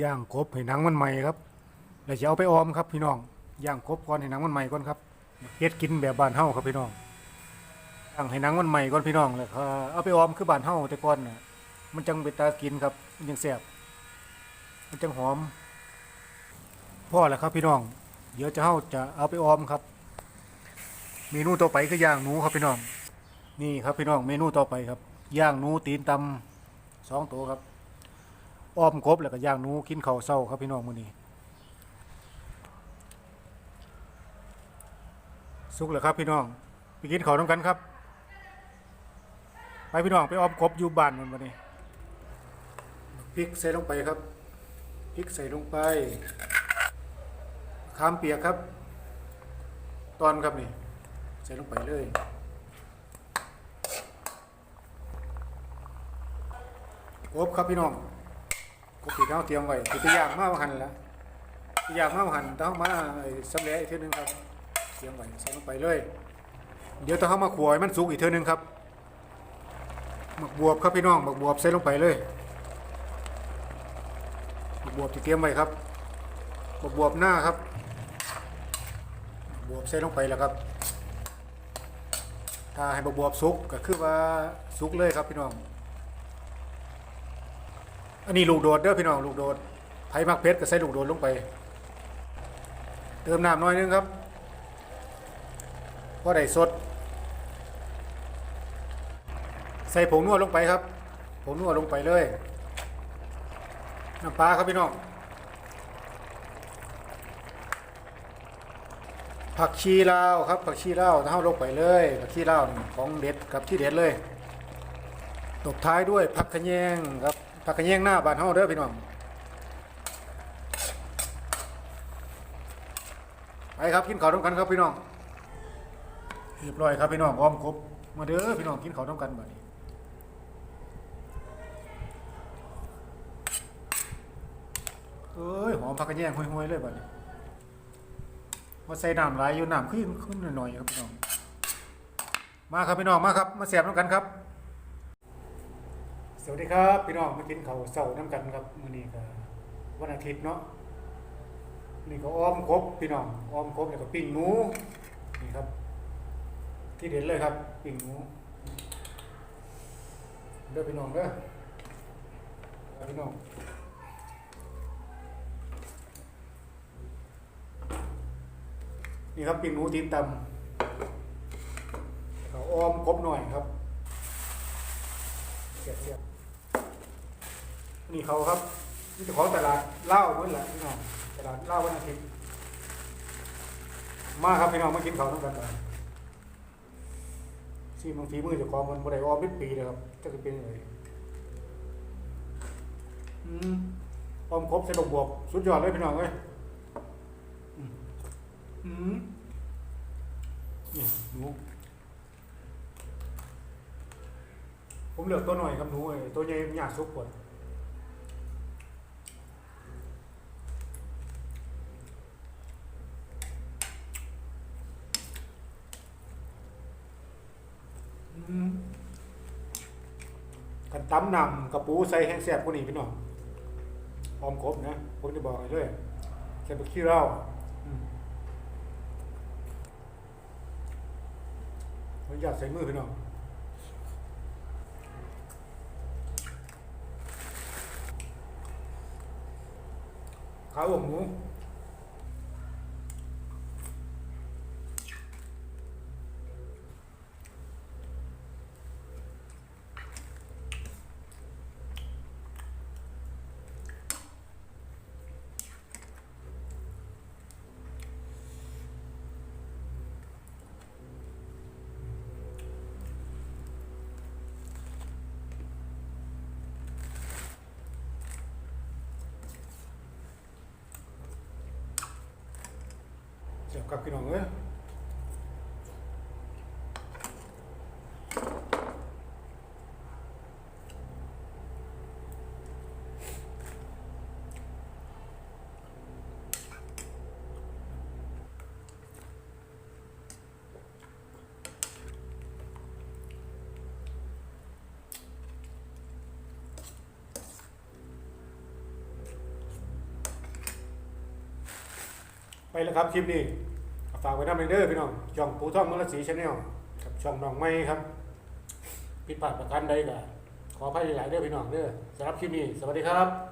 ย่างกบให้หนังมันใหม่ครับแล้วจะเอาไปออมครับพี่น้องย่างกบก่อนให้หนังมันใหม่ก่อนครับเฮ็ดกินแบบบ้านเฮาครับพี่น้องย่างให้หนังมันใหม่ก่อนพี่น้องแล้วก็เอาไปออมคือบ้านเฮาแต่ก่อนน่ะมันจังเป็นตากินครับมันจังแซ่บมันจังหอมพ่อแหละครับพี่น้อง เดี๋ยวจะเฮาจะเอาไปออมครับ เมนูต่อไปคือย่างหนูครับพี่น้อง นี่ครับพี่น้องเมนูต่อไปครับย่างหนูตีนตำสองตัวครับ อ้อมกบแล้วก็ย่างหนูกินข้าวเศร้าครับพี่น้องมื้อนี้สุกแล้วครับพี่น้องไปกินข้าวน้ำกันครับ ไปพี่น้องไปอ้อมกบอยู่บ้านมันวันนี้พริกใส่ลงไปครับพริกใส่ลงไปขามเปียกครับ ตอนครับนี่ใส่ลงไปเลยกบครับพี่น้อง กบที่เราเตรียมไว้คือตัวอย่างมาหันแล้วยางมาหันต้องมาไอ้สำเร็จอีกเท่านึงครับเตรียมไว้ใส่ลงไปเลย เดี๋ยวต้องเข้ามาขวให้มันสุกอีกเท่านึงครับหมักบวบครับพี่น้องหมักบวบใส่ลงไปเลยหมักบวบที่เตรียมไว้ครับหมักบวบหน้าครับ บวบใส่ลงไปแล้วครับถ้าให้บวบสุกก็คือว่าสุกเลยครับพี่น้อง อันนี้ลูกโดดเด้อพี่น้องลูกโดดไผ่มักเพชรก็ใส่ลูกโดดลงไป เติมน้ำน่อยนึงครับพอได้สด ใส่ผงนวดลงไปครับผงนวดลงไปเลยน้ำปลาครับพี่น้องผักชีลาวครับผักชีลาวเท่าลงไปเลยผักชีลาวของเด็ดครับที่เด็ดเลยตบท้ายด้วยผักขะแยงครับ ผักขะแยงหน้าบ้านเฮาเด้อพี่น้องไปครับกินข้าวต้มกันครับพี่น้องเรียบร้อยครับพี่น้องพร้อมครบมาเด้อพี่น้องกินข้าวต้มกันบัดนี้เอ้ยหอมผักขะแยงห่วยๆเลยบัดนี้มาใส่น้ำหลายอยู่น้ำขึ้นขึ้นหน่อยๆครับพี่น้องมาครับพี่น้องมาครับ มาแสบน้ำกันครับ สวัสดีครับพี่น้องมากินเขาเสาน้ำกันครับมื้อนี้ก็วันอาทิตย์เนาะนี่ก็อ้อมครบพี่น้องอ้อมครบแล้วก็ปิ้งหมูนี่ครับ ที่เด็ดเลยครับปิ้งหมูเด้อพี่น้องเด้อพี่น้องนี่ครับปิ้งหมูตีนตำก็อ้อมครบหน่อยครับเสียบเสียบ นี่เขาครับนี่เจ้าของตลาดเหล้าเมื่อไหร่พี่น้องตลาดเหล้าวันอาทิตย์มาครับพี่น้องมากินเขาวต้องกันเลยซีบางทีมือเจ้าของมันบ่ได้ออมเป็นปีเลยครับจะเป็นยังไงอืมออมครบใส่ดอกบวกสุดยอดเลยพี่น้องเอ้ยอืมอืมนี่หนูผมเหลือตัวหน่อยครับหนูเอ้ยตัวใหญ่มันยากซุกปวด กันตำนำกระปูใส่แห้งแซ่บกว่านี้พี่น้องพร้อมครบนะผมจะบอกให้เลยใส่บะขี้เหล้าอืมออนุญาตใส่มือพี่น้องขาอกหมู กับพี่ไปแล้วครับคลิปนี้ ฝากไว้ทำเด้อพี่น้องช่องปูท่องมรสีชาแนลครับช่องน้องไม้ครับผิดพลาดประการใดก็ขออภัยหลายเด้อพี่น้องเด้อสำหรับคลิปนี้สวัสดีครับ